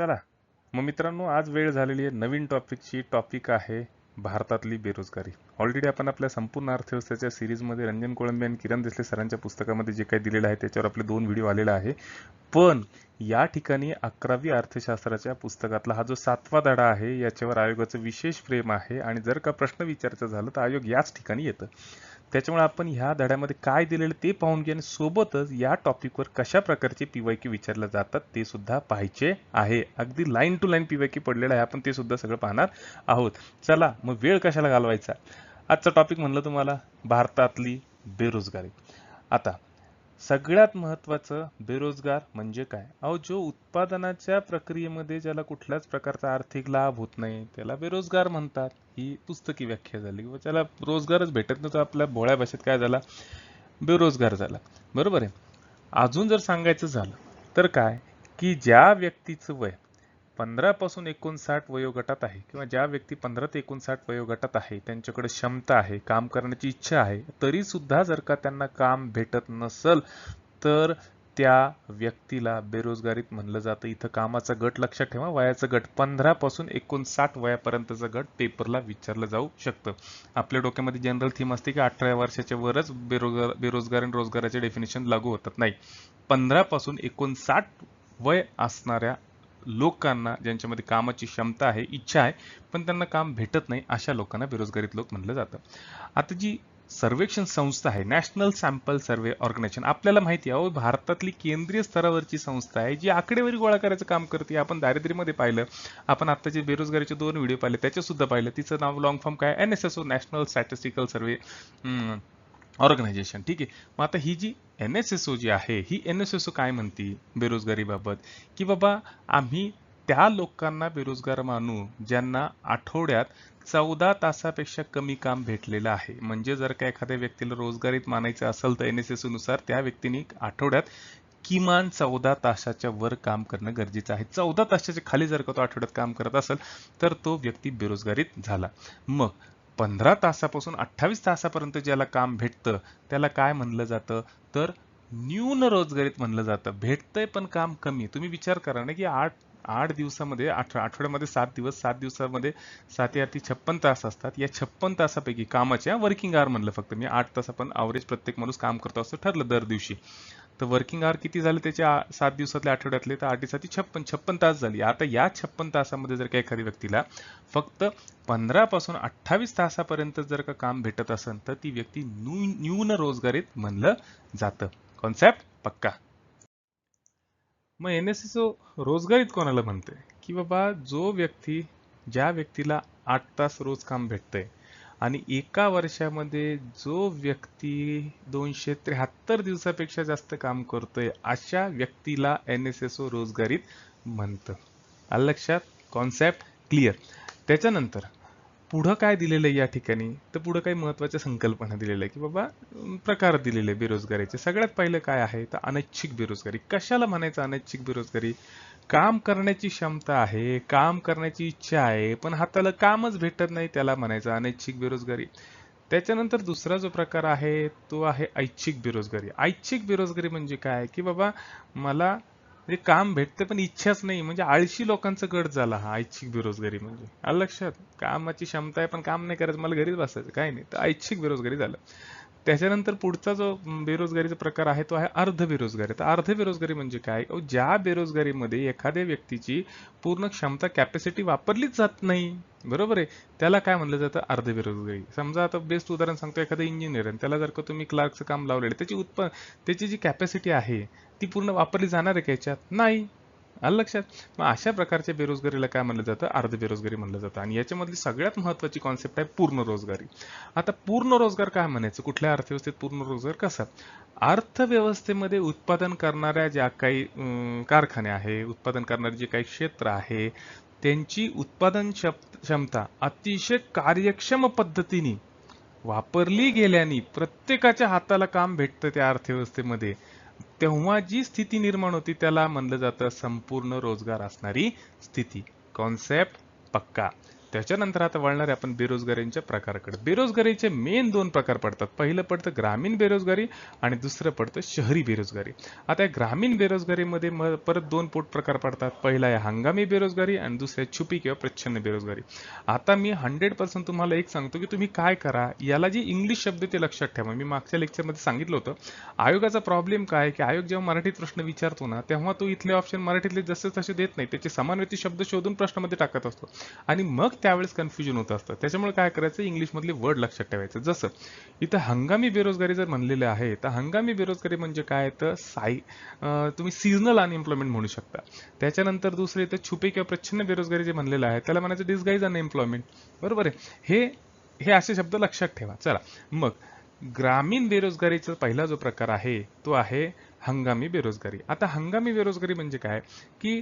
चला. मग मित्रांनो आज वेळ झालेली आहे. नवीन टॉपिकची टॉपिक आहे भारतातली बेरोजगारी. ऑलरेडी आपण आपल्या संपूर्ण अर्थव्यवस्थेच्या सिरीजमध्ये रंजन कोळंबे आणि किरण देसले सरांच्या पुस्तकामध्ये जे काही दिलेलं आहे त्याच्यावर आपले दोन व्हिडिओ आलेला आहे. पण या ठिकाणी अकरावी अर्थशास्त्राच्या पुस्तकातला हा जो सातवा धडा आहे याच्यावर आयोगाचं विशेष प्रेम आहे आणि जर का प्रश्न विचारायचा झालं तर आयोग याच ठिकाणी येतं. त्याच्यामुळे आपण ह्या धड्यामध्ये काय दिलेलं ते पाहून घ्या आणि सोबतच या टॉपिकवर कशा प्रकारचे पीवायकी विचारले जातात ते सुद्धा पाहायचे आहे. अगदी लाईन टू लाईन पीवायकी पडलेलं आहे. आपण ते सुद्धा सगळं पाहणार आहोत. चला मग वेळ कशाला घालवायचा? आजचा टॉपिक म्हणलं तुम्हाला भारतातली बेरोजगारी. आता सगळ्यात महत्वाचं बेरोजगार म्हणजे काय? अहो जो उत्पादनाच्या प्रक्रियेमध्ये ज्याला कुठल्याच प्रकारचा आर्थिक लाभ होत नाही त्याला बेरोजगार म्हणतात. ही पुस्तकी व्याख्या झाली. किंवा त्याला रोजगारच भेटत नाही तर आपल्या भोळ्या भाषेत काय झाला? बेरोजगार झाला. बरोबर आहे? अजून जर सांगायचं झालं तर काय? की ज्या व्यक्तीचं वय पंधरापासून एकोणसाठ वयोगटात आहे किंवा ज्या व्यक्ती पंधरा ते एकोणसाठ वयोगटात आहे त्यांच्याकडे क्षमता आहे काम करण्याची इच्छा आहे तरी सुद्धा जर का त्यांना काम भेटत नसल तर त्या व्यक्तीला बेरोजगारीत म्हणलं जातं. इथं कामाचा गट लक्षात ठेवा वयाचा गट. पंधरापासून एकोणसाठ वयापर्यंतचा गट पेपरला विचारलं जाऊ शकतं. आपल्या डोक्यामध्ये जनरल थीम असते की अठरा वर्षाच्या वरच बेरोजगार बेरोजगार आणि रोजगाराचे डेफिनेशन लागू होतात. नाही. पंधरापासून एकोणसाठ वय असणाऱ्या लोकांना ज्यांच्यामध्ये कामाची क्षमता आहे इच्छा आहे पण त्यांना काम भेटत नाही अशा लोकांना बेरोजगारीत लोक म्हणलं जातं. आता जी सर्वेक्षण संस्था आहे नॅशनल सॅम्पल सर्वे ऑर्गनायझेशन आपल्याला माहिती आहे अहो भारतातली केंद्रीय स्तरावरची संस्था आहे जी आकडेवारी गोळा करायचं काम करते. आपण दारिद्र्यमध्ये पाहिलं आपण आता जे बेरोजगारीचे दोन व्हिडिओ पाहिले त्याचे सुद्धा पाहिलं. तिचं नाव लॉंग फॉर्म काय N S S O national statistical survey organisation. ठीक आहे. मग आता ही जी एन एस एस ओ जी आहे ही एन एस एस ओ काय म्हणती? बेरोजगारीबाबत. की बाबा आम्ही त्या लोकांना बेरोजगार मानू ज्यांना आठवड्यात चौदा तासापेक्षा कमी काम भेटलेलं आहे. म्हणजे जर का एखाद्या व्यक्तीला रोजगारीत मानायचं असेल तर एन एस एसनुसार त्या व्यक्तीने आठवड्यात किमान चौदा तासाच्या वर काम करणं गरजेचं आहे. चौदा तासाच्या खाली जर का तो आठवड्यात काम करत असेल तर तो व्यक्ती बेरोजगारीत झाला. मग पंधरा तासापासून अठ्ठावीस तासापर्यंत ज्याला काम भेटतं त्याला काय म्हणलं जातं? तर न्यून रोजगारीत म्हणलं जातं. भेटतंय पण काम कमी. तुम्ही विचार करा ना की आठ आठ दिवसामध्ये आठ आठवड्यामध्ये सात दिवस सात दिवसामध्ये सात या छप्पन तास असतात. या छप्पन तासापैकी कामाच्या वर्किंग आवर म्हणलं फक्त. मी आठ तास आपण अवरेज प्रत्येक माणूस काम करतो असं ठरलं दर दिवशी. तर वर्किंग आवर किती झाले त्याच्या सात दिवसातले आठवड्यातले? तर आठ दिवसाची छप्पन छप्पन तास झाली. आता या छप्पन तासामध्ये जर का एखाद्या व्यक्तीला फक्त पंधरा पासून अठ्ठावीस तासापर्यंत जर का काम भेटत असेल तर ती व्यक्ती न्यून रोजगारीत म्हणलं जातं. कॉन्सेप्ट पक्का. मग एन एस एस रोजगारीत कोणाला म्हणते की बाबा जो व्यक्ती ज्या व्यक्तीला आठ तास रोज काम भेटतंय आणि एका वर्षामध्ये जो व्यक्ती दोनशे त्र्याहत्तर दिवसापेक्षा जास्त काम करतोय अशा व्यक्तीला एन एस एस ओ रोजगारीत म्हणतं. आलं लक्षात? कॉन्सेप्ट क्लिअर त्याच्यानंतर पुढं काय दिलेलं आहे या ठिकाणी? तर पुढं काही महत्त्वाच्या संकल्पना दिलेल्या आहे की बाबा प्रकार दिलेले बेरोजगारीचे. सगळ्यात पहिलं काय आहे? तर अनैच्छिक बेरोजगारी. कशाला म्हणायचं अनैच्छिक बेरोजगारी? काम करण्याची क्षमता आहे काम करण्याची इच्छा आहे पण हाताला कामच भेटत नाही त्याला म्हणायचं अनैच्छिक बेरोजगारी. त्याच्यानंतर दुसरा जो प्रकार आहे तो आहे ऐच्छिक बेरोजगारी. ऐच्छिक बेरोजगारी म्हणजे काय? की बाबा मला म्हणजे काम भेटते पण इच्छाच नाही. म्हणजे आळशी लोकांचा गट झाला हा ऐच्छिक बेरोजगारी म्हणजे. आलं लक्षात? कामाची क्षमता आहे पण काम नाही करायचं मला घरीच बसायचं. काही नाही. तर ऐच्छिक बेरोजगारी झालं. त्याच्यानंतर पुढचा जो बेरोजगारीचा प्रकार आहे तो आहे अर्ध बेरोजगारी तर अर्ध बेरोजगारी म्हणजे काय? ज्या बेरोजगारीमध्ये एखाद्या व्यक्तीची पूर्ण क्षमता कॅपॅसिटी वापरलीच जात नाही. बरोबर आहे? त्याला काय म्हणलं जातं? अर्ध बेरोजगारी समजा आता बेस्ट उदाहरण सांगतो एखादा इंजिनियर आहे. त्याला जर का तुम्ही क्लार्कचं काम लावलेलं त्याची उत्पन्न त्याची जी कॅपॅसिटी आहे ती पूर्ण वापरली जाणार आहे का याच्यात? नाही. आलं लक्षात? मग अशा प्रकारच्या बेरोजगारीला काय म्हणलं जातं? अर्ध बेरोजगारी म्हणलं जातं. आणि याच्यामधली सगळ्यात महत्वाची कॉन्सेप्ट आहे पूर्ण रोजगारी आता पूर्ण रोजगार काय म्हणायचं? कुठल्या अर्थव्यवस्थेत पूर्ण रोजगार कसा? अर्थव्यवस्थेमध्ये उत्पादन करणाऱ्या ज्या काही कारखाने आहे उत्पादन करणारे जे काही क्षेत्र आहे त्यांची उत्पादन क्षमता अतिशय कार्यक्षम पद्धतीने वापरली गेल्याने प्रत्येकाच्या हाताला काम भेटतं त्या अर्थव्यवस्थेमध्ये. तेव्हा जी स्थिती निर्माण होती त्याला म्हणलं जातं संपूर्ण रोजगार असणारी स्थिती. कॉन्सेप्ट पक्का. त्याच्यानंतर आता वळणार आहे आपण बेरोजगारीच्या प्रकाराकडे. बेरोजगारीचे मेन दोन प्रकार पडतात. पहिलं पडतं ग्रामीण बेरोजगारी आणि दुसरं पडतं शहरी बेरोजगारी. आता या ग्रामीण बेरोजगारीमध्ये म परत दोन पोट प्रकार पडतात. पहिला आहे हंगामी बेरोजगारी आणि दुसऱ्या छुपी किंवा प्रच्छन्न बेरोजगारी. आता मी हंड्रेड पर्सेंट तुम्हाला एक सांगतो की तुम्ही काय करा याला जी इंग्लिश शब्द ते लक्षात ठेवा. मी मागच्या लेक्चरमध्ये सांगितलं होतं आयोगाचा प्रॉब्लेम काय की आयोग जेव्हा मराठीत प्रश्न विचारतो ना तेव्हा तो इथले ऑप्शन मराठीतले जसे तसे देत नाही त्याचे समानवर्ती शब्द शोधून प्रश्नामध्ये टाकत असतो. आणि मग त्यावेळेस कन्फ्युजन होत असतं. त्याच्यामुळे काय करायचं? इंग्लिशमधले वर्ड लक्षात ठेवायचं. जसं इथं हंगामी बेरोजगारी जर म्हणलेलं आहे तर हंगामी बेरोजगारी म्हणजे काय? तर साई तुम्ही सिजनल अनएम्प्लॉयमेंट म्हणू शकता. त्याच्यानंतर दुसरे इथं छुपे किंवा प्रच्छन्न बेरोजगारी जे म्हणलेलं आहे त्याला म्हणायचं डिस्गाईज अनएम्प्लॉयमेंट बरोबर आहे? हे हे असे शब्द लक्षात ठेवा. चला. मग ग्रामीण बेरोजगारीचा पहिला जो प्रकार आहे तो आहे हंगामी बेरोजगारी. आता हंगामी बेरोजगारी म्हणजे काय? की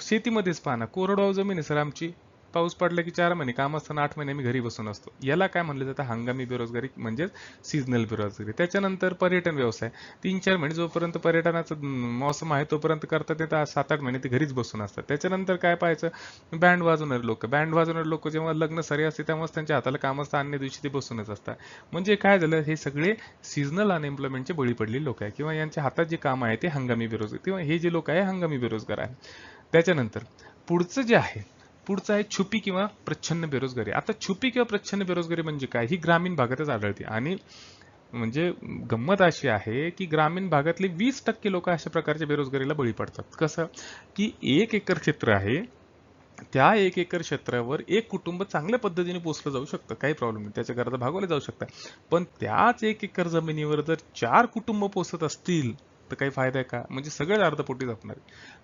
शेतीमध्येच पाहना ना कोरडवाहू जमीन आहे सर आमची. पाऊस पडला की चार महिने काम असताना आठ महिने आम्ही घरी बसून असतो. याला काय म्हणलं जातं? हंगामी बेरोजगारी म्हणजेच सीझनल बेरोजगारी. त्याच्यानंतर पर्यटन व्यवसाय. तीन चार महिने जोपर्यंत पर्यटनाचं मौसम आहे तोपर्यंत करतात ते सात आठ महिने ते घरीच बसून असतात. त्याच्यानंतर काय पाहायचं? बँड वाजवणारे लोक. बँड वाजवणारे लोक जेव्हा लग्न सरी असते तेव्हाच त्यांच्या हाताला काम असतं. अन्य दिवशी ते बसूनच असतात. म्हणजे काय झालं? हे सगळे सीझनल अनएम्प्लॉयमेंटचे बळी पडलेले लोक आहे किंवा यांच्या हातात जे काम आहे ते हंगामी बेरोजगार. किंवा हे जे लोक आहे हंगामी बेरोजगार आहे त्याच्यानंतर पुढचं जे आहे पुढचं आहे छुपी किंवा प्रच्छन्न बेरोजगारी. आता छुपी किंवा प्रच्छन्न बेरोजगारी म्हणजे काय? ही ग्रामीण भागातच आढळते. आणि म्हणजे गंमत अशी आहे की ग्रामीण भागातले वीस टक्के लोक अशा प्रकारच्या बेरोजगारीला बळी पडतात. कसं? की एक एकर क्षेत्र आहे त्या एक एकर क्षेत्रावर एक कुटुंब चांगल्या पद्धतीने पोचलं जाऊ शकतं. काही प्रॉब्लेम नाही. त्याच्या गरजा भागवल्या जाऊ शकतात पण त्याच एक एकर जमिनीवर जर चार कुटुंब पोचत असतील तर काही फायदा आहे का? म्हणजे सगळेच अर्धपोटी जपणार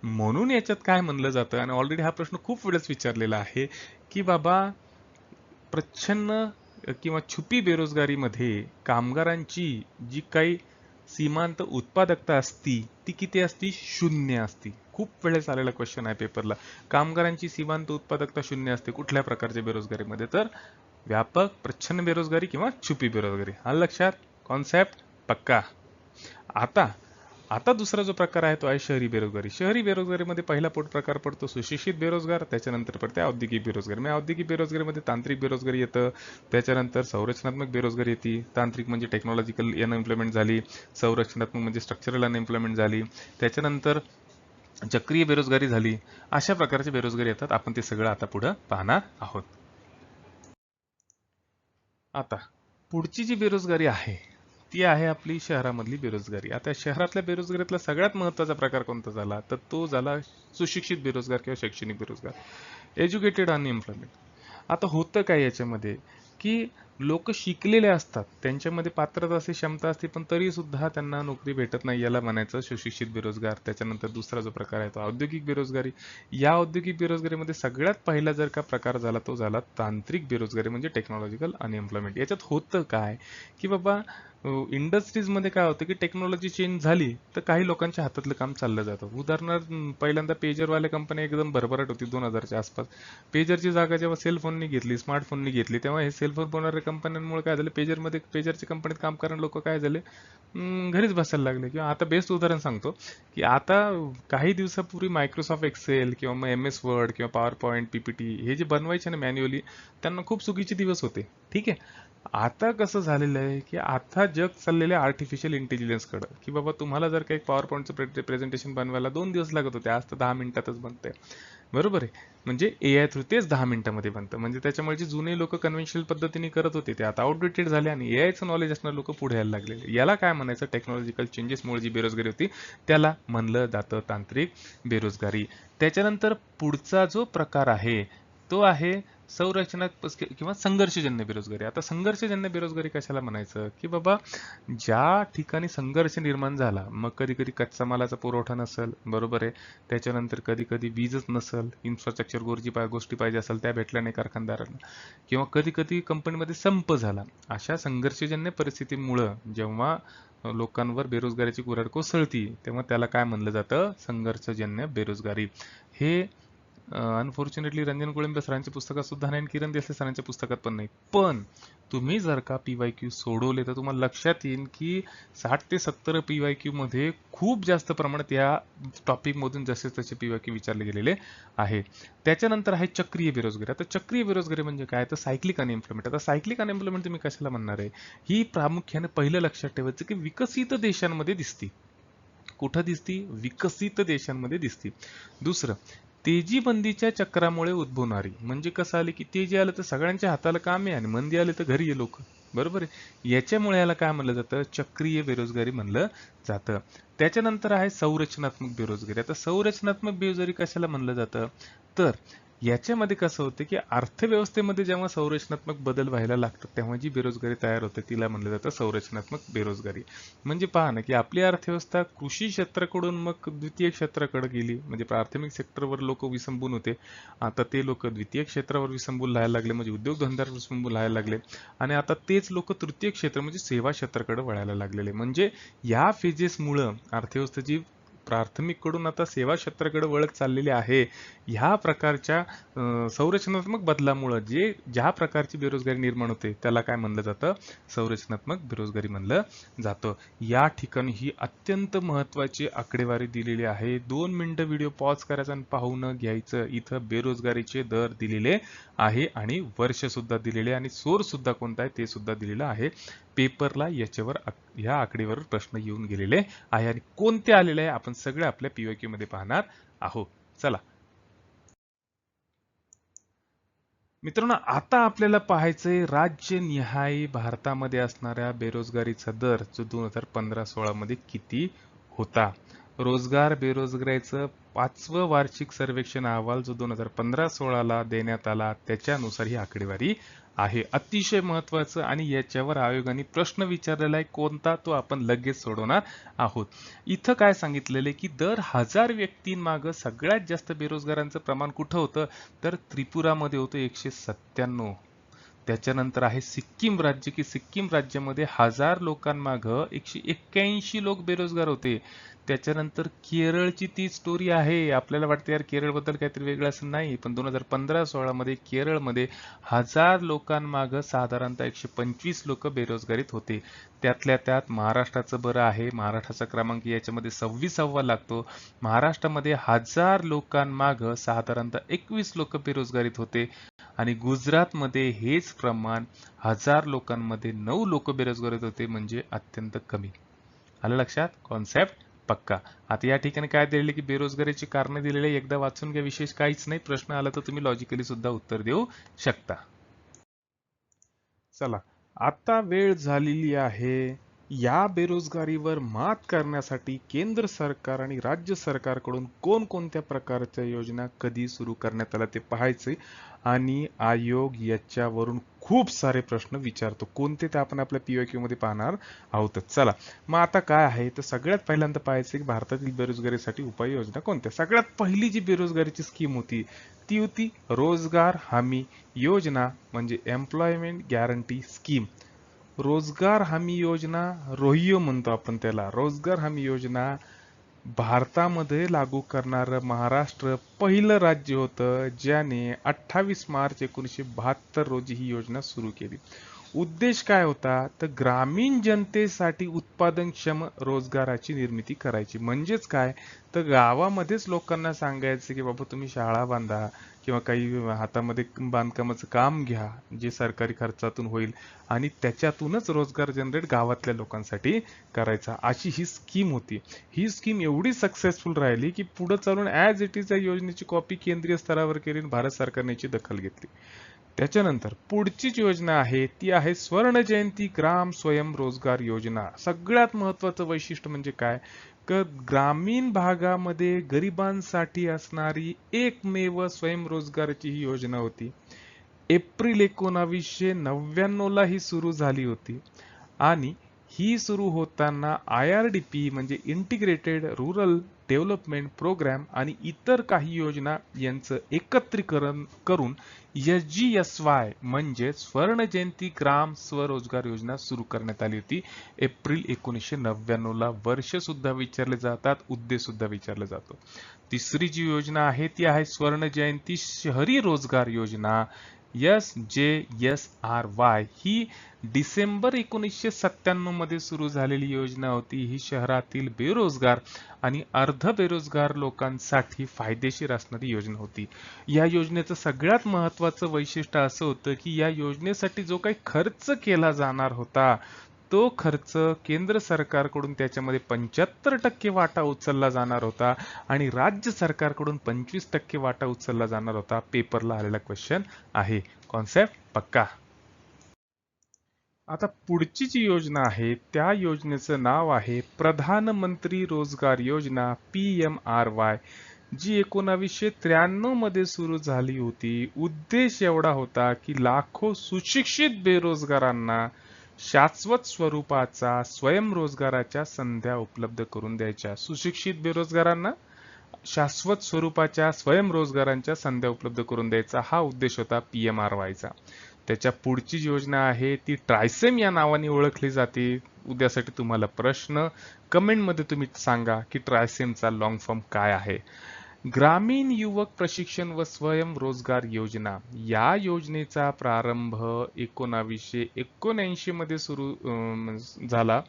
म्हणून याच्यात काय म्हणलं जातं? आणि ऑलरेडी हा प्रश्न खूप वेळेस विचारलेला आहे की बाबा प्रच्छन्न किंवा छुपी बेरोजगारीमध्ये कामगारांची जी काही सीमांत उत्पादकता असती ती किती असती? शून्य असती. खूप वेळेस आलेला क्वेश्चन आहे पेपरला कामगारांची सीमांत उत्पादकता शून्य असते कुठल्या प्रकारच्या बेरोजगारीमध्ये? तर व्यापक प्रच्छन्न बेरोजगारी किंवा छुपी बेरोजगारी. हा लक्षात कॉन्सेप्ट पक्का. आता आता दुसरा जो प्रकार आहे तो आहे शहरी बेरोजगारी. शहरी बेरोजगारीमध्ये पहिला पोट प्रकार पडतो सुशिक्षित बेरोजगार त्याच्यानंतर पडते औद्योगिक बेरोजगारी. म्हणजे औद्योगिक बेरोजगारीमध्ये तांत्रिक बेरोजगारी येतं त्याच्यानंतर संरचनात्मक बेरोजगारी येते. तांत्रिक म्हणजे टेक्नॉलॉजिकल अनएम्प्लॉयमेंट झाली संरचनात्मक म्हणजे स्ट्रक्चरल अनएम्प्लॉयमेंट झाली. त्याच्यानंतर चक्रीय बेरोजगारी झाली. अशा प्रकारचे बेरोजगारी येतात. आपण ते सगळं आता पुढं पाहणार आहोत. आता पुढची जी बेरोजगारी आहे ती आहे आपली शहरामधली बेरोजगारी. आता शहरातल्या बेरोजगारीतला सगळ्यात महत्त्वाचा प्रकार कोणता झाला? तर तो झाला सुशिक्षित बेरोजगार किंवा शैक्षणिक बेरोजगार. एज्युकेटेड अनएम्प्लॉयमेंट आता होतं काय याच्यामध्ये? की लोक शिकलेले असतात. त्यांच्यामध्ये पात्रता असते क्षमता असते पण तरी सुद्धा त्यांना नोकरी भेटत नाही याला म्हणायचं सुशिक्षित बेरोजगार. त्याच्यानंतर दुसरा जो प्रकार आहे तो औद्योगिक बेरोजगारी. या औद्योगिक बेरोजगारीमध्ये सगळ्यात पहिला जर का प्रकार झाला तो झाला तांत्रिक बेरोजगारी म्हणजे टेक्नॉलॉजिकल अनएम्प्लॉयमेंट याच्यात होतं काय? की बाबा इंडस्ट्रीजमध्ये काय होतं की टेक्नॉलॉजी चेंज झाली तर काही लोकांच्या हातातलं काम चाललं जातं. उदाहरणार्थ पहिल्यांदा पेजरवाल्या कंपन्या एकदम भरभराट होती दोन हजारच्या आसपास. पेजरची जागा जेव्हा सेल फोननी घेतली स्मार्टफोननी घेतली तेव्हा हे सेल फोन कंपन्यांमुळे काय झालं? पेजरमध्ये पेजरच्या कंपनीत काम करणारे लोक काय झाले? घरीच बसायला लागले. किंवा आता बेस्ट उदाहरण सांगतो की आता काही दिवसापूर्वी मायक्रोसॉफ्ट एक्सेल किंवा मग एम एस वर्ड किंवा पॉवर पॉईंट पीपीटी हे जे बनवायचे ना मॅन्युअली त्यांना खूप चुकीचे दिवस होते. ठीक आहे? आता कसं झालेलं आहे की आता जग चाललेलं आहे आर्टिफिशियल इंटेलिजन्सकडं की बाबा तुम्हाला जर काही पॉवर पॉईंटचं प्रेझेंटेशन बनवायला दोन दिवस लागत होते आज तर दहा मिनिटातच बनतंय. बरोबर आहे. म्हणजे ए आय थ्रू तेच दहा मिनिटामध्ये बनतं. म्हणजे त्याच्यामुळे जे जुने लोक कन्व्हेन्शनल पद्धतीने करत होते ते आता आउटडेटेड झाले आणि ए आयचं नॉलेज असणारे लोक पुढे यायला लागलेले. याला काय म्हणायचं? टेक्नॉलॉजिकल चेंजेसमुळे जी बेरोजगारी होती त्याला म्हणलं जातं तांत्रिक बेरोजगारी. त्याच्यानंतर पुढचा जो प्रकार आहे तो आहे संरचनात्मक किंवा संघर्षजन्य बेरोजगारी. आता संघर्षजन्य बेरोजगारी कशाला म्हणायचं? की बाबा ज्या ठिकाणी संघर्ष निर्माण झाला मग कधी कधी कच्चा मालाचा पुरवठा नसेल बरोबर आहे. त्याच्यानंतर कधी कधी वीजच नसेल इन्फ्रास्ट्रक्चर गोरजी पा गोष्टी पाहिजे असेल त्या भेटल्या नाही कारखानदारांना. किंवा कधी कधी कंपनीमध्ये संप झाला. अशा संघर्षजन्य परिस्थितीमुळं जेव्हा लोकांवर बेरोजगारीची कुऱ्हाड कोसळती तेव्हा त्याला काय म्हणलं जातं? संघर्षजन्य बेरोजगारी. हे अनफॉर्च्युनेटली रंजन कोळंबे सरांची पुस्तकात सुद्धा नाही आणि किरण देसाई सरांच्या पुस्तकात पण नाही पण तुम्ही जर का पी वाय क्यू सोडवले तर तुम्हाला लक्षात येईल की साठ ते सत्तर पी वाय क्यू मध्ये खूप जास्त प्रमाणात या टॉपिक मधून जसे तसे पी वाय क्यू विचारले गेलेले आहे. त्याच्यानंतर आहे चक्रीय बेरोजगारी. आता चक्रीय बेरोजगारी म्हणजे काय? तर सायक्लिक अनएम्प्लॉयमेंट आता सायक्लिक अनएम्प्लॉयमेंट तुम्ही कशाला म्हणणार आहे? ही प्रामुख्याने पहिलं लक्षात ठेवायचं की विकसित देशांमध्ये दिसते. कुठं दिसती? विकसित देशांमध्ये दिसती. दुसरं तेजीबंदीच्या चक्रामुळे उद्भवणारी म्हणजे कसं आले की तेजी आलं तर सगळ्यांच्या हाताला काम आहे आणि मंदी आले तर घरी ये लोक. बरोबर आहे? याच्यामुळे याला काय म्हणलं जातं? चक्रीय बेरोजगारी म्हणलं जातं. त्याच्यानंतर आहे संरचनात्मक बेरोजगारी. आता संरचनात्मक बेरोजगारी कशाला म्हणलं जातं? तर याच्यामध्ये कसं होतं की अर्थव्यवस्थेमध्ये जेव्हा संरचनात्मक बदल व्हायला लागतात तेव्हा जी बेरोजगारी तयार होते तिला म्हणलं जातं संरचनात्मक बेरोजगारी. म्हणजे पहा ना की आपली अर्थव्यवस्था कृषी क्षेत्राकडून मग द्वितीय क्षेत्राकडे गेली. म्हणजे प्राथमिक सेक्टरवर लोक विसंबून होते. आता ते लोक द्वितीय क्षेत्रावर विसंबून राहायला लागले म्हणजे उद्योगधंद्यावर विसंबून राहायला लागले. आणि आता तेच लोक तृतीय क्षेत्र म्हणजे सेवा क्षेत्राकडे वळायला लागलेले. म्हणजे या फेजेसमुळं अर्थव्यवस्थेची प्राथमिककडून आता सेवा क्षेत्राकडे वळत चाललेली आहे. ह्या प्रकारच्या संरचनात्मक बदलामुळं जे ज्या प्रकारची बेरोजगारी निर्माण होते त्याला काय म्हणलं जातं? संरचनात्मक बेरोजगारी म्हणलं जातं. या ठिकाणी ही अत्यंत महत्वाची आकडेवारी दिलेली आहे. दोन मिनटं व्हिडिओ पॉज करायचा आणि पाहून घ्यायचं. इथं बेरोजगारीचे दर दिलेले आहे आणि वर्ष सुद्धा दिलेले आणि सोर्ससुद्धा कोणता आहे ते सुद्धा दिलेलं आहे. पेपरला याच्यावर ह्या आकडेवर प्रश्न येऊन गेलेले आहे आणि कोणते आलेले आहे आपण सगळे आपल्या पीओक्यू मध्ये पाहणार आहोत. चला. मित्रांनो आता आपल्याला पाहायचंय राज्यनिहाय भारतामध्ये असणाऱ्या बेरोजगारीचा दर जो दोन हजार पंधरा सोळा मध्ये किती होता? रोजगार बेरोजगारीचं पाचवं वार्षिक सर्वेक्षण अहवाल जो दोन हजार पंधरा सोळाला देण्यात आला त्याच्यानुसार ही आकडेवारी आहे. अतिशय महत्वाचं आणि याच्यावर आयोगाने प्रश्न विचारलेला आहे कोणता तो आपण लगेच सोडवणार आहोत. इथं काय सांगितलेलं की दर हजार व्यक्तींमागं सगळ्यात जास्त बेरोजगारांचं प्रमाण कुठं होतं? तर त्रिपुरामध्ये होतं एकशे सत्त्याण्णव. त्याच्यानंतर आहे सिक्कीम राज्य की सिक्कीम राज्यामध्ये हजार लोकांमागं एकशे एक्क्याऐंशी लोक बेरोजगार होते. त्याच्यानंतर केरळची ती स्टोरी आहे. आपल्याला वाटते यार केरळबद्दल काहीतरी वेगळं असं नाही पण दोन हजार पंधरा सोळामध्ये केरळमध्ये हजार लोकांमागं साधारणतः एकशे पंचवीस लोक बेरोजगारीत होते. त्यातल्या त्यात महाराष्ट्राचं बरं आहे. महाराष्ट्राचा क्रमांक याच्यामध्ये सव्वीसावा लागतो. महाराष्ट्रामध्ये हजार लोकांमागं साधारणतः एकवीस लोक बेरोजगारीत होते. आणि गुजरातमध्ये हेच प्रमाण हजार लोकांमध्ये नऊ लोक बेरोजगार होते म्हणजे अत्यंत कमी. आलं लक्षात? कॉन्सेप्ट पक्का. आता या ठिकाणी काय दिलेले की बेरोजगारीची कारण दिलेले एकदा वाचून घ्या विशेष काहीच नाही. प्रश्न आला तर तुम्ही लॉजिकली सुद्धा उत्तर देऊ शकता. चला. आता वेळ झालेली आहे. या बेरोजगारीवर मात करण्यासाठी केंद्र सरकार आणि राज्य सरकारकडून कोणकोणत्या प्रकारच्या योजना कधी सुरू करण्यात आल्या ते पाहायचे आणि आयोग याच्यावरून खूप सारे प्रश्न विचारतो. कोणते ते आपण आपल्या पीओक्यू मध्ये पाहणार आहोतच चला मग आता काय आहे? तर सगळ्यात पहिल्यांदा पाहायचं की भारतातील बेरोजगारीसाठी उपाययोजना कोणत्या? सगळ्यात पहिली जी बेरोजगारीची स्कीम होती ती होती रोजगार हमी योजना म्हणजे एम्प्लॉयमेंट गॅरंटी स्कीम रोजगार हमी योजना रोहियो म्हणतो आपण त्याला. रोजगार हमी योजना भारतामध्ये लागू करणारं महाराष्ट्र पहिलं राज्य होतं ज्याने अठ्ठावीस मार्च एकोणीसशे बहात्तर रोजी ही योजना सुरू केली. उद्देश काय होता? तर ग्रामीण जनतेसाठी उत्पादनक्षम रोजगाराची निर्मिती करायची. म्हणजेच काय? तर गावामध्येच लोकांना सांगायचं की बाबा तुम्ही शाळा बांधा किंवा काही हातामध्ये बांधकामाचं काम घ्या जे सरकारी खर्चातून होईल. आणि त्याच्यातूनच रोजगार जनरेट गावातल्या लोकांसाठी करायचा. अशी ही स्कीम होती. ही स्कीम एवढी सक्सेसफुल राहिली की पुढे चालून ॲज इट इज या योजनेची कॉपी केंद्रीय स्तरावर केली भारत सरकारने याची दखल घेतली. त्याच्यानंतर पुढचीच योजना आहे ती आहे स्वर्ण जयंती ग्राम स्वयं रोजगार योजना. सगळ्यात महत्वाचं वैशिष्ट्य म्हणजे काय? ग्रामीण भागामध्ये गरिबांसाठी असणारी एकमेव स्वयंरोजगाराची ही योजना होती. एप्रिल एकोणावीसशे नव्याण्णव ला ही सुरू झाली होती. आणि ही सुरू होताना आय आर डी पी म्हणजे इंटिग्रेटेड रुरल डेव्हलपमेंट प्रोग्राम आणि इतर काही योजना यांचं एकत्रीकरण करून एस जी एस वाय म्हणजे स्वर्ण जयंती ग्राम स्वरोजगार योजना सुरू करण्यात आली होती. एप्रिल एकोणीसशे नव्याण्णवला वर्ष सुद्धा विचारले जातात उद्देश सुद्धा विचारला जातो. तिसरी जी योजना आहे ती आहे स्वर्ण जयंती शहरी रोजगार योजना. S J S R Y ही डिसेंबर एकोणीसशे सत्त्याण्णवमध्ये सुरू झालेली योजना होती. ही शहरातील बेरोजगार आणि अर्ध बेरोजगार लोकांसाठी फायदेशीर असणारी योजना होती. या योजनेचं सगळ्यात महत्वाचं वैशिष्ट्य असं होतं की या योजनेसाठी जो काही खर्च केला जाणार होता तो खर्च केंद्र सरकारकडून त्याच्यामध्ये पंच्याहत्तर टक्के वाटा उचलला जाणार होता आणि राज्य सरकारकडून पंचवीस टक्के वाटा उचलला जाणार होता. पेपरला आलेला क्वेश्चन आहे. कॉन्सेप्ट पक्का. आता पुढची जी योजना आहे त्या योजनेचं नाव आहे प्रधानमंत्री रोजगार योजना पी एम आर वाय. जी एकोणावीसशे त्र्याण्णवमध्ये सुरू झाली होती. उद्देश एवढा होता की लाखो सुशिक्षित बेरोजगारांना शाश्वत स्वरूपाचा स्वयंरोजगाराच्या संध्या उपलब्ध करून द्यायच्या. सुशिक्षित बेरोजगारांना शाश्वत स्वरूपाच्या स्वयंरोजगारांच्या संध्या उपलब्ध करून द्यायचा. हा उद्देश होता पी एम आर वायचा. त्याच्या पुढची जी योजना आहे ती ट्रायसेम या नावाने ओळखली जाते. उद्यासाठी तुम्हाला प्रश्न कमेंटमध्ये तुम्ही सांगा की ट्रायसेमचा लॉंग फॉर्म काय आहे. ग्रामीण युवक प्रशिक्षण व स्वयंरोजगार योजना. या योजनेचा प्रारंभ एकोणावीसशे एकोणऐंशी मध्ये सुरू झाला.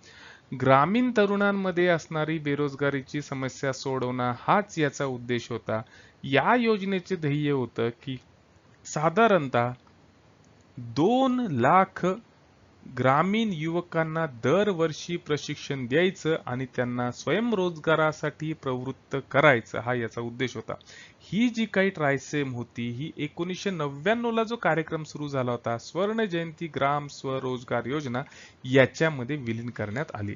ग्रामीण तरुणांमध्ये असणारी बेरोजगारीची समस्या सोडवणं हाच याचा उद्देश होता. या योजनेचे ध्येय होतं की साधारणतः दोन लाख ग्रामीण युवकांना दरवर्षी प्रशिक्षण द्यायचं आणि त्यांना स्वयंरोजगारासाठी प्रवृत्त करायचं हा याचा उद्देश होता. ही जी काही ट्रायसेम होती ही एकोणीसशे नव्याण्णवला जो कार्यक्रम सुरू झाला होता स्वर्ण जयंती ग्राम स्वरोजगार योजना याच्यामध्ये विलीन करण्यात आली.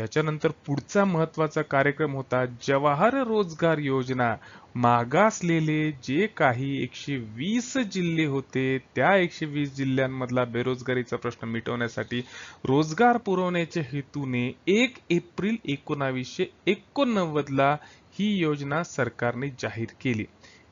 त्याच्यानंतर पुढचा महत्त्वाचा कार्यक्रम होता जवाहर रोजगार योजना. मागासलेले जे काही एकशे वीस जिल्हे होते त्या एकशे वीस जिल्ह्यांमधला बेरोजगारीचा प्रश्न मिटवण्यासाठी रोजगार पुरवण्याच्या हेतूने एक एप्रिल एकोणावीसशे एकोणनव्वदला ही योजना सरकारने जाहीर केली.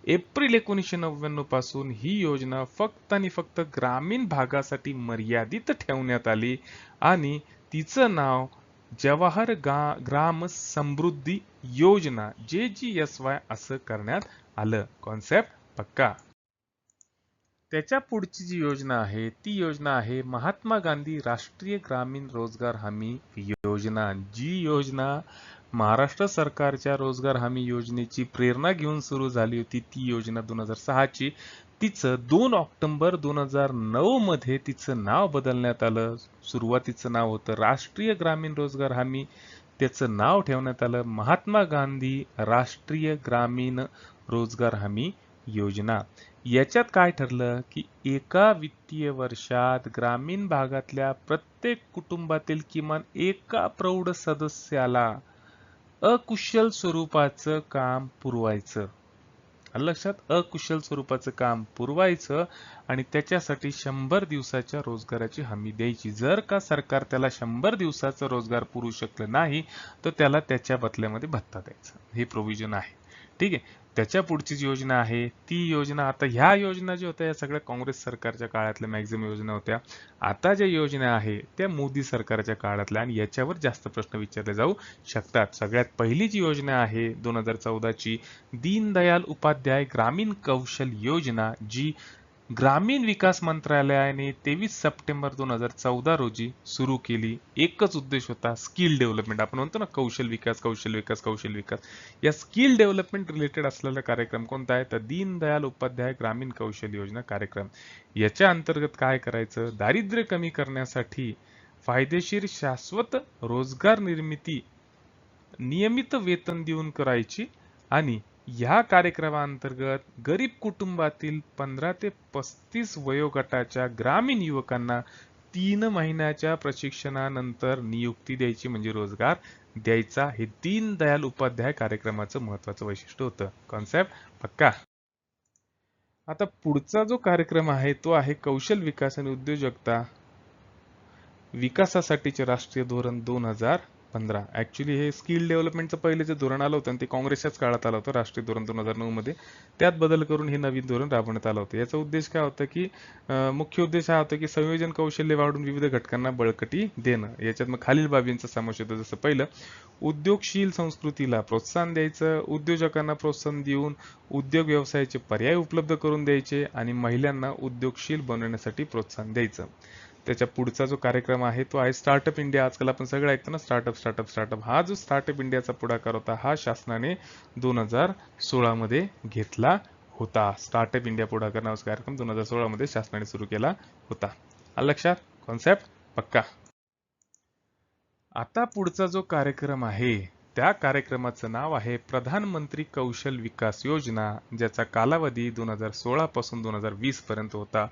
एप्रिल एकोणीसशे नव्याण्णवपासून ही योजना फक्त आणि फक्त ग्रामीण भागासाठी मर्यादित ठेवण्यात आली आणि तिचं नाव जवाहर गा ग्राम समृद्धी योजना जे जी एस वाय असं करण्यात आलं. कॉन्सेप्ट पक्का. त्याच्या पुढची जी योजना आहे ती योजना आहे महात्मा गांधी राष्ट्रीय ग्रामीण रोजगार हमी योजना. जी योजना महाराष्ट्र सरकारच्या रोजगार हमी योजनेची प्रेरणा घेऊन सुरू झाली होती. ती योजना दोन हजार सहाची. तिचं दोन ऑक्टोबर दोन हजार नऊ मध्ये तिचं नाव बदलण्यात आलं. सुरुवातीचं नाव होतं राष्ट्रीय ग्रामीण रोजगार हमी. त्याचं नाव ठेवण्यात आलं महात्मा गांधी राष्ट्रीय ग्रामीण रोजगार हमी योजना. याच्यात काय ठरलं की एका वित्तीय वर्षात ग्रामीण भागातल्या प्रत्येक कुटुंबातील किमान एका प्रौढ सदस्याला अकुशल स्वरूपाचं काम पुरवायचं. लक्षात अकुशल स्वरूपाचं काम पुरवायचं आणि त्याच्यासाठी शंभर दिवसाच्या रोजगाराची हमी द्यायची. जर का सरकार त्याला शंभर दिवसाचा रोजगार पुरू शकलं नाही तर त्याला त्याच्या बदल्यामध्ये भत्ता द्यायचा. हे प्रोव्हिजन आहे. ठीक आहे. त्याच्या पुढची जी योजना आहे ती योजना आता ह्या योजना ज्या होत्या या सगळ्या काँग्रेस सरकारच्या काळातल्या मॅक्झिमम योजना होत्या. आता ज्या योजना आहे त्या मोदी सरकारच्या काळातल्या आणि याच्यावर जास्त प्रश्न विचारले जाऊ शकतात. सगळ्यात पहिली जी योजना आहे दोन हजार चौदाची दीनदयाल उपाध्याय ग्रामीण कौशल योजना जी ग्रामीण विकास मंत्रालयाने तेवीस सप्टेंबर दोन हजार चौदा रोजी सुरू केली एकच उद्देश होता स्किल डेव्हलपमेंट. आपण म्हणतो ना कौशल विकास कौशल विकास कौशल विकास. या स्किल डेव्हलपमेंट रिलेटेड असलेला कार्यक्रम कोणता आहे? तर दीनदयाल उपाध्याय ग्रामीण कौशल योजना कार्यक्रम. याच्या अंतर्गत काय करायचं? दारिद्र्य कमी करण्यासाठी फायदेशीर शाश्वत रोजगार निर्मिती नियमित वेतन देऊन करायची आणि ह्या कार्यक्रमांतर्गत गरीब कुटुंबातील पंधरा ते पस्तीस वयोगटाच्या ग्रामीण युवकांना तीन महिन्याच्या प्रशिक्षणानंतर नियुक्ती द्यायची म्हणजे रोजगार द्यायचा. हे दीनदयाल उपाध्याय कार्यक्रमाचं महत्वाचं वैशिष्ट्य होतं. कॉन्सेप्ट पक्का? आता पुढचा जो कार्यक्रम आहे तो आहे कौशल विकास आणि उद्योजकता विकासासाठीचे राष्ट्रीय धोरण दोन हजार पंधरा. ॲक्च्युली हे स्किल डेव्हलपमेंटचं पहिले जे धोरण आलं होतं आणि ते काँग्रेसच्याच काळात आलं होतं राष्ट्रीय धोरण दोन हजार नऊमध्ये त्यात बदल करून हे नवीन धोरण राबवण्यात आलं होतं. याचा उद्देश काय होता की मुख्य उद्देश हा होता की संयोजन कौशल्य वाढून विविध घटकांना बळकटी देणं. याच्यात मग खालील बाबींचा समावेश होतो. जसं पहिलं उद्योगशील संस्कृतीला प्रोत्साहन द्यायचं उद्योजकांना प्रोत्साहन देऊन उद्योग व्यवसायाचे पर्याय उपलब्ध करून द्यायचे आणि महिलांना उद्योगशील बनवण्यासाठी प्रोत्साहन द्यायचं. त्याच्या पुढचा जो कार्यक्रम आहे तो आहे स्टार्टअप इंडिया आजकाल आपण सगळं ऐकतो ना स्टार्टअप स्टार्टअप स्टार्टअप हा जो स्टार्टअप इंडियाचा पुढाकार होता हा शासनाने दोन हजार सोळामध्ये घेतला होता. स्टार्टअप इंडिया पुढाकार नावाचा कार्यक्रम दोन हजार सोळामध्ये शासनाने सुरू केला होता. आलं लक्षात? कॉन्सेप्ट पक्का. आता पुढचा जो कार्यक्रम आहे त्या कार्यक्रमाचं नाव आहे प्रधानमंत्री कौशल विकास योजना ज्याचा कालावधी दोन हजार सोळा पासून दोन हजार वीस पर्यंत होता.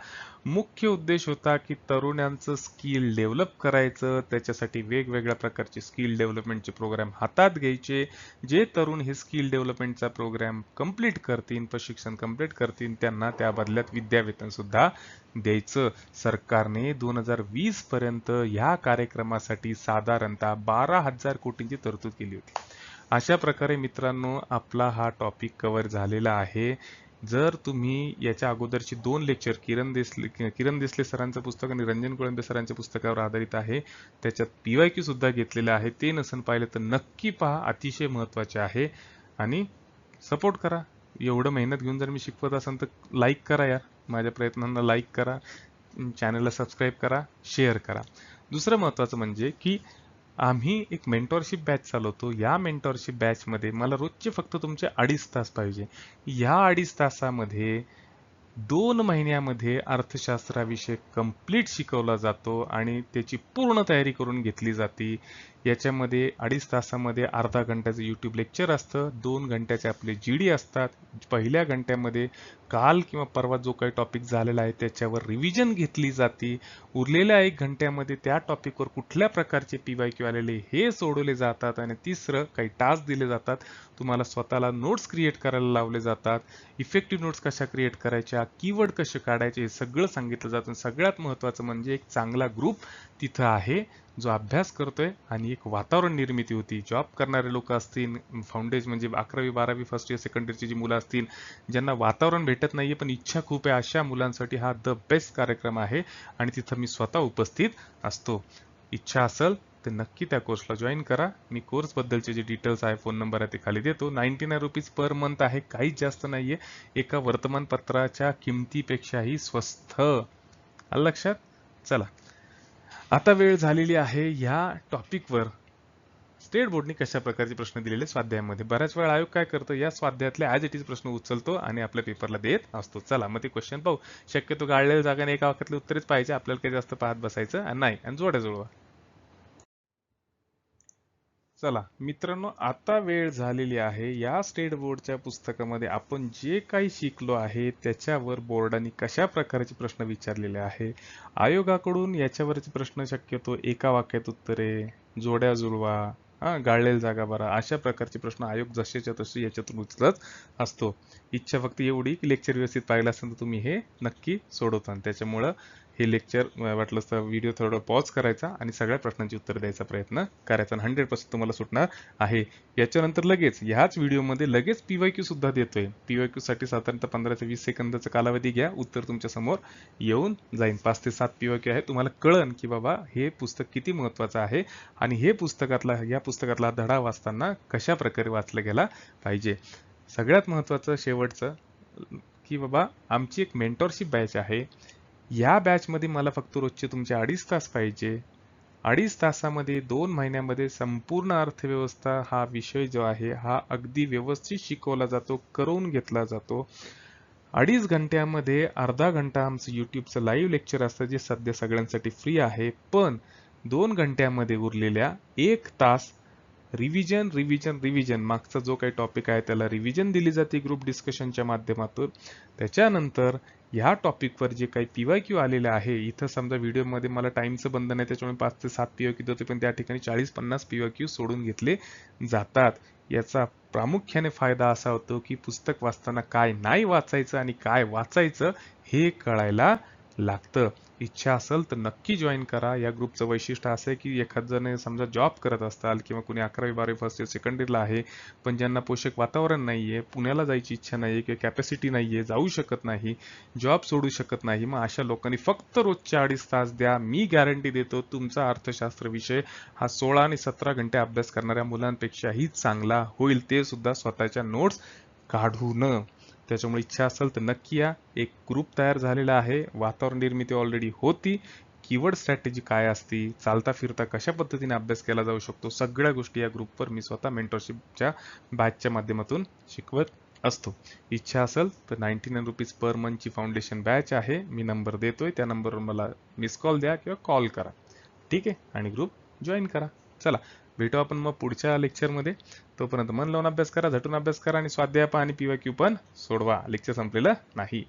मुख्य उद्देश होता की तरुणांचं स्किल डेव्हलप करायचं त्याच्यासाठी वेगवेगळ्या प्रकारचे स्किल डेव्हलपमेंटचे प्रोग्राम हातात घ्यायचे. जे तरुण हे स्किल डेव्हलपमेंटचा प्रोग्राम कंप्लीट करतील प्रशिक्षण कंप्लीट करतील त्यांना त्या बदल्यात विद्यावेतन सुद्धा द्यायचं. सरकारने दोन हजार वीस पर्यंत ह्या कार्यक्रमासाठी साधारणतः बारा हजार कोटींची तरतूद केली होती. अशा प्रकारे मित्रांनो आपला हा टॉपिक कवर झालेला आहे. जर तुम्ही याच्या अगोदरची दोन लेक्चर किरण देसले किरण देसले सरांचं पुस्तक आणि रंजन कोळंबे सरांच्या पुस्तकावर आधारित आहे त्याच्यात पी वाय सुद्धा घेतलेलं आहे. ते नसन पाहिलं तर नक्की पहा अतिशय महत्त्वाचे आहे. आणि सपोर्ट करा. एवढं मेहनत घेऊन जर मी शिकवत असेल तर लाईक करा यार. माझ्या प्रयत्नांना लाईक करा चॅनलला सबस्क्राईब करा शेअर करा. दुसरं महत्त्वाचं म्हणजे की आम्ही एक मेंटॉरशिप बॅच चालवतो. या मेंटॉरशिप बॅचमध्ये मला रोजचे फक्त तुमचे अडीच तास पाहिजे. या अडीच तासामध्ये दोन महिन्यामध्ये अर्थशास्त्राविषयी कंप्लीट शिकवला जातो आणि त्याची पूर्ण तयारी करून घेतली जाते. याच्यामध्ये अडीच तासामध्ये अर्धा घंट्याचं यूट्यूब लेक्चर असतं. दोन घंट्याचे आपले जी डी असतात. पहिल्या घंट्यामध्ये काल किंवा परवा जो काही टॉपिक झालेला आहे त्याच्यावर रिव्हिजन घेतली जाते. उरलेल्या एक घंट्यामध्ये त्या टॉपिकवर कुठल्या प्रकारचे पी वाय क्यू आलेले हे सोडवले जातात आणि तिसरं काही टास्क दिले जातात. तुम्हाला स्वतःला नोट्स क्रिएट करायला लावले जातात. इफेक्टिव्ह नोट्स कशा क्रिएट करायच्या? कीवर्ड कसे काढायचे? हे सगळं सांगितलं जातं. सगळ्यात महत्त्वाचं म्हणजे एक चांगला ग्रुप तिथं आहे जो अभ्यास करतोय आणि एक वातावरण निर्मिती होती. जॉब करणारे लोक असतील फाउंडेज म्हणजे अकरावी बारावी फर्स्ट इयर सेकंड इयरची जी मुलं असतील ज्यांना वातावरण भेटत नाही आहे पण इच्छा खूप आहे अशा मुलांसाठी हा द बेस्ट कार्यक्रम आहे आणि तिथं मी स्वतः उपस्थित असतो. इच्छा असेल तर नक्की त्या कोर्सला जॉईन करा. मी कोर्सबद्दलचे जे डिटेल्स आहे फोन नंबर आहे ते खाली देतो. Ninety nine rupees per month आहे काहीच जास्त नाही आहे एका वर्तमानपत्राच्या किमतीपेक्षाही स्वस्त. आलं लक्षात? चला. आता वेळ झालेली आहे या टॉपिकवर. स्टेट बोर्डने कशा प्रकारचे प्रश्न दिलेले स्वाध्यायामध्ये? बऱ्याच वेळा आयोग काय करतो? या स्वाध्यायातले ॲज इट इज प्रश्न उचलतो आणि आपल्या पेपरला देत असतो. चला मग ते क्वेश्चन पाहू. शक्यतो गाळलेल्या जागाने एका वाक्यातले उत्तरेच पाहिजे आपल्याला काही जास्त पाहत बसायचं नाही. आणि जोड्या जुळवा चला मित्रांनो आता वेळ झालेली आहे. या स्टेट बोर्डच्या पुस्तकामध्ये आपण जे काही शिकलो आहे त्याच्यावर बोर्डाने कशा प्रकारचे प्रश्न विचारलेले आहे आयोगाकडून याच्यावरचे प्रश्न शक्यतो एका वाक्यात उत्तरे जोड्या जुळवा हा गाळलेल जागा बरा अशा प्रकारचे प्रश्न आयोग जसेच्या तसे याच्यातून उचलत असतो. इच्छा फक्त एवढी की लेक्चर व्यवस्थित पाहिलं असेल तर तुम्ही हे नक्की सोडवता. आणि त्याच्यामुळं हे लेक्चर वाटलं तर व्हिडिओ थोडं पॉज करायचा आणि सगळ्या प्रश्नांची उत्तर द्यायचा प्रयत्न करायचा. हंड्रेड पर्सेंट तुम्हाला सुटणार आहे. याच्यानंतर लगेच ह्याच व्हिडिओमध्ये लगेच पीवायक्यू सुद्धा देतोय. पीवायक्यू साठी साधारणतः पंधरा ते वीस सेकंदाचा कालावधी घ्या. उत्तर तुमच्यासमोर येऊन जाईल. पाच ते सात पीवाय क्यू आहे. तुम्हाला कळन की बाबा हे पुस्तक किती महत्वाचं आहे आणि हे पुस्तकातला या पुस्तकातला धडा वाचताना कशा प्रकारे वाचलं गेला पाहिजे. सगळ्यात महत्वाचं शेवटचं की बाबा आमची एक मेंटॉरशिप बॅच आहे. या बॅचमध्ये मला फक्त रोजचे तुमचे अडीच तास पाहिजे. अडीच तासामध्ये दोन महिन्यामध्ये संपूर्ण अर्थव्यवस्था हा विषय जो आहे हा अगदी व्यवस्थित शिकवला जातो करून घेतला जातो. अडीच घंट्यामध्ये अर्धा घंटा आमचं यूट्यूबचं लाईव्ह लेक्चर असतं जे सध्या सगळ्यांसाठी फ्री आहे. पण दोन घंट्यामध्ये उरलेल्या एक तास रिव्हिजन रिव्हिजन रिव्हिजन मागचा जो काही टॉपिक आहे त्याला रिव्हिजन दिली जाते ग्रुप डिस्कशनच्या माध्यमातून. त्याच्यानंतर ह्या टॉपिकवर जे काही पीवाय क्यू आलेले आहे इथं समजा व्हिडिओमध्ये मला टाईमचं बंधन आहे त्याच्यामुळे पाच ते सात पीवाय क्यू देते पण त्या ठिकाणी चाळीस पन्नास पीवाय क्यू सोडून घेतले जातात. याचा प्रामुख्याने फायदा असा होतो की पुस्तक वाचताना काय नाही वाचायचं आणि काय वाचायचं हे कळायला लागतं. इच्छा असेल तर नक्की जॉईन करा. या ग्रुपचं वैशिष्ट्य असं आहे की एखाद जण समजा जॉब करत असताल किंवा कुणी अकरावी बारावी फर्स्ट इयर सेकंड इयरला आहे पण ज्यांना पोषक वातावरण नाही आहे पुण्याला जायची इच्छा नाही आहे किंवा कॅपॅसिटी नाही आहे जाऊ शकत नाही जॉब सोडू शकत नाही मग अशा लोकांनी फक्त रोजच्या अडीच तास द्या. मी गॅरंटी देतो तुमचा अर्थशास्त्र विषय हा सोळा आणि सतरा घंटे अभ्यास करणाऱ्या मुलांपेक्षाही चांगला होईल. ते सुद्धा स्वतःच्या नोट्स काढून त्याच्यामुळे इच्छा असेल तर नक्की या. एक ग्रुप तयार झालेला आहे. वातावरण निर्मिती ऑलरेडी होती. कीवर्ड स्ट्रॅटेजी काय असती? चालता फिरता कशा पद्धतीने अभ्यास केला जाऊ शकतो? सगळ्या गोष्टी या ग्रुपवर मी स्वतः मेंटरशिपच्या बॅचच्या माध्यमातून शिकवत असतो. इच्छा असेल तर नाईन्टी नाईन रुपीज पर मंथची फाउंडेशन बॅच आहे. मी नंबर देतोय. त्या नंबरवर मला मिस कॉल द्या किंवा कॉल करा. ठीक आहे? आणि ग्रुप जॉईन करा. चला. भेटू आपण मग पुढच्या लेक्चरमध्ये तोपर्यंत मन लावून अभ्यास करा झटून अभ्यास करा आणि स्वाध्याय पहा आणि पीवाय क्यू पण सोडवा. लेक्चर संपलेलं नाही.